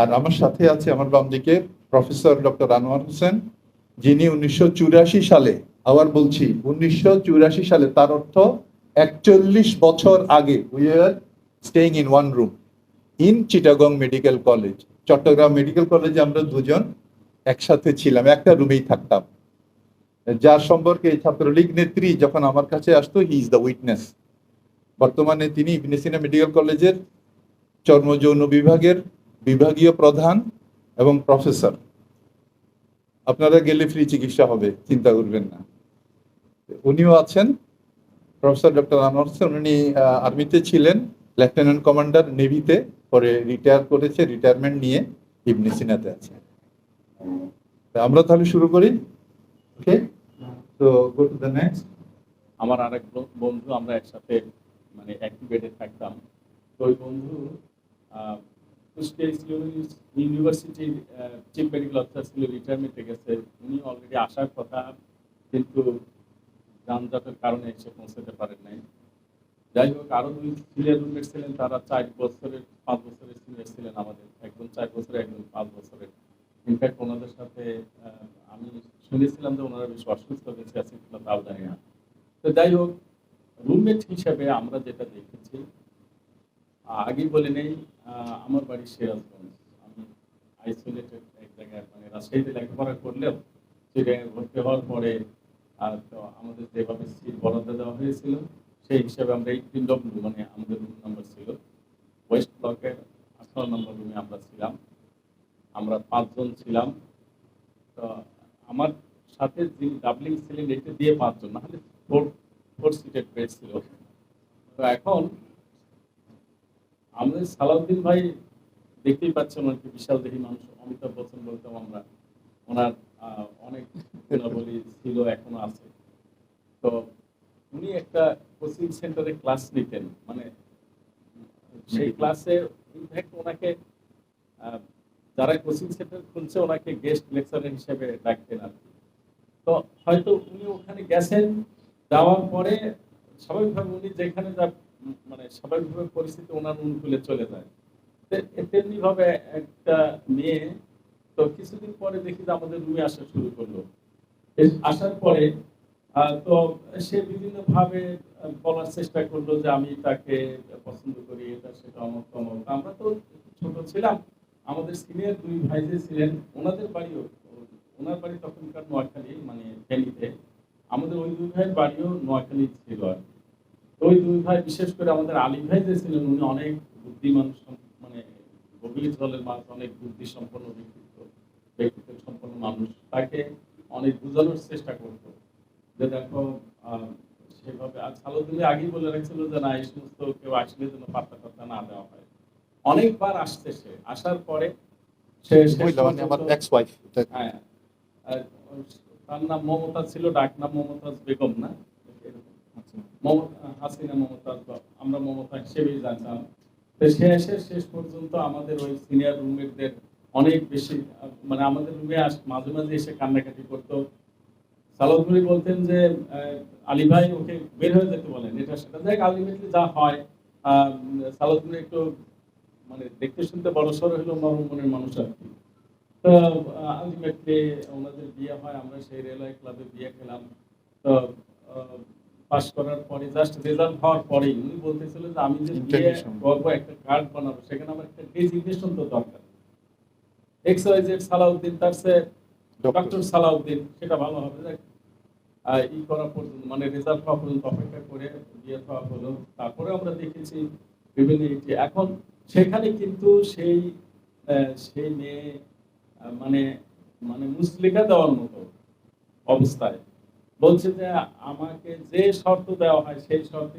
আর আমার সাথে আছে আমার বাম দিকে প্রফেসর ডক্টর আনোয়ার হোসেন, যিনি উনিশশো চুরাশি সালে, আবার বলছি, উনিশশো চুরাশি সালে, তার অর্থ একচল্লিশ বছর আগে we are staying in one room in Chittagong medical college Chattogram medical কলেজে আমরা দুজন একসাথে ছিলাম, একটা রুমেই থাকতাম। যার সম্পর্কে ছাত্রলীগ নেত্রী যখন আমার কাছে আসতো হি ইজ দ্য উইটনেস বর্তমানে তিনি ইবনে মেডিকেল কলেজের চর্মযৌন বিভাগের বিভাগীয় প্রধান এবং প্রফেসর। আপনারা গেলে ফ্রি চিকিৎসা হবে, চিন্তা করবেন না। উনিও আছেন, প্রফেসর ডক্টর আনোয়ার হোসেন, উনি আর্মিতে ছিলেন লেফটেন্যান্ট কমান্ডার নেভিতে পরে রিটায়ার করেছে রিটায়ারমেন্ট নিয়ে ইবনে সিনাতে আছে। আমরা তাহলে শুরু করি। ওকে? তো গো টু দ্য নেক্সট আমার আরেক বন্ধু, আমরা একসাথে মানে বেডে থাকতাম। তো ওই বন্ধু কুষ্টিয়া ইউনিভার্সিটির চিফ মেডিকেল অফিসার ছিল রিটায়ারমেন্টে গেছে। উনি অলরেডি আসার কথা, কিন্তু যানজটের কারণে এসে পৌঁছাতে পারেন নাই। যাই হোক, আরও দুই সিনিয়র রুমমেট ছিলেন, তারা চার বছরের, পাঁচ বছরের সিনিয়র ছিলেন আমাদের। একজন চার বছরের, একজন পাঁচ বছরের। ইনফ্যাক্ট ওনাদের সাথে আমি শুনেছিলাম যে ওনারা বেশ অসুস্থ বেঁচে আছেন কিনা তাও জানি না। তো যাই হোক রুমমেট হিসেবে আমরা যেটা দেখেছি আগেই বলে নেই আমার বাড়ি সিরাজগঞ্জ। আমি আইসোলেটেড এক জায়গায় মানে রাজশাহীতে লেখাপড়া করলেও সেই জায়গায় ভর্তি হওয়ার পরে, আর তো আমাদের যেভাবে সিট বরাদ্দ দেওয়া হয়েছিল, সেই হিসাবে আমরা এইটিন ডব্লিউ মানে আমাদের রুম নাম্বার ছিল। ওয়েস্ট ব্লকের আঠারো নম্বর রুমে আমরা ছিলাম। আমরা পাঁচজন ছিলাম। তো আমার সাথে যিনি ডাবলিং ছিলেন এটা দিয়ে পাঁচজন না হলে ফোর ফোর সিটেড বেড ছিল। তো এখন আমাদের সালাউদ্দিন ভাই দেখতেই পাচ্ছেন ওনাকে বিশাল দেখি মানুষ। অমিতাভ বচ্চন বলতাম আমরা। ওনার অনেক গুণাবলী ছিল, এখনও আছে। তো উনি একটা কোচিং সেন্টারে ক্লাস নিতেন। মানে সেই ক্লাসে ইনফ্যাক্ট ওনাকে যারা কোচিং সেন্টার খুলছে, ওনাকে গেস্ট লেকচারার হিসেবে ডাকতেন আর কি। তো হয়তো উনি ওখানে গেছেন, যাওয়ার পরে স্বাভাবিকভাবে উনি যেখানে যা মানে স্বাভাবিকভাবে পরিস্থিতি ওনার অনুকূলে চলে যায়। তেমনি ভাবে একটা মেয়ে তো কিছুদিন পরে দেখি যে আমাদের রুমে আসা শুরু করল। আসার পরে তো সে বিভিন্ন ভাবে বলার চেষ্টা করল যে আমি তাকে পছন্দ করি, এটা সেটা অমক তমক আমরা তো ছোট ছিলাম, আমাদের সিনিয়র দুই ভাই যে ছিলেন, ওনাদের বাড়িও, ওনার বাড়ি তখনকার নোয়াখালী মানে ফেনীতে আমাদের ওই দুই ভাইয়ের বাড়িও নোয়াখালী ছিল আর কি। ওই দুই ভাই বিশেষ করে আমাদের আলী ভাই যে ছিলেন উনি অনেক বুদ্ধিমান মানে গভীর জলের মাছ অনেক বুদ্ধি সম্পন্ন ব্যক্তিত্ব ব্যক্তিত্ব সম্পন্ন মানুষ। তাকে অনেক বোঝানোর চেষ্টা করতো যে দেখো সেভাবে আর সালুদ্দিন আগেই বলে রাখছিল যে না এই সমস্ত কেউ আসলে যেন পাত্তা পাত্তা না দেওয়া হয়। অনেকবার আসছে সে। আসার পরে সে হ্যাঁ। তার নাম মমতাজ ছিল ডাক নাম মমতাজ বেগম না? হাসিনা মমতাজ আমরা মমতা হিসেবেই জানতাম। তো এসে শেষ পর্যন্ত আমাদের ওই সিনিয়র রুমমেটদের অনেক বেশি মানে আমাদের রুমে মাঝে মাঝে এসে কান্নাকাটি করতো। বলতেন যে আলী ভাই ওকে বের হয়ে যেতে বলেন। এটা সেটা দেখ আলটিমেটলি যা হয় সালাদুলি একটু মানে দেখতে শুনতে বড় সড় হলো নরম মনের মানুষ আর কি। তো আলটিমেটলি ওনাদের বিয়ে হয়, আমরা সেই রেলওয়ে ক্লাবে বিয়ে খেলাম। তো পাস করার পরে জাস্ট রেজাল্ট হওয়ার পরেই উনি বলতেছিলেন যে আমি যে বিয়ে করব একটা কার্ড বানাবো সেখানে আমার একটা ডেজিগনেশন তো দরকার। এক্স ওয়াই জেড সালাউদ্দিন তার সে ডক্টর সালাউদ্দিন সেটা ভালো হবে দেখ। ই করা পর্যন্ত মানে রেজাল্ট হওয়া পর্যন্ত অপেক্ষা করে বিয়ে হওয়া হলো। তারপরে আমরা দেখেছি বিভিন্ন এখন সেখানে কিন্তু সেই সেই মেয়ে মানে মানে মুসলিকা দেওয়ার মতো অবস্থায়। বলছে যে আমাকে যে শর্ত দেওয়া হয় সেই শর্তে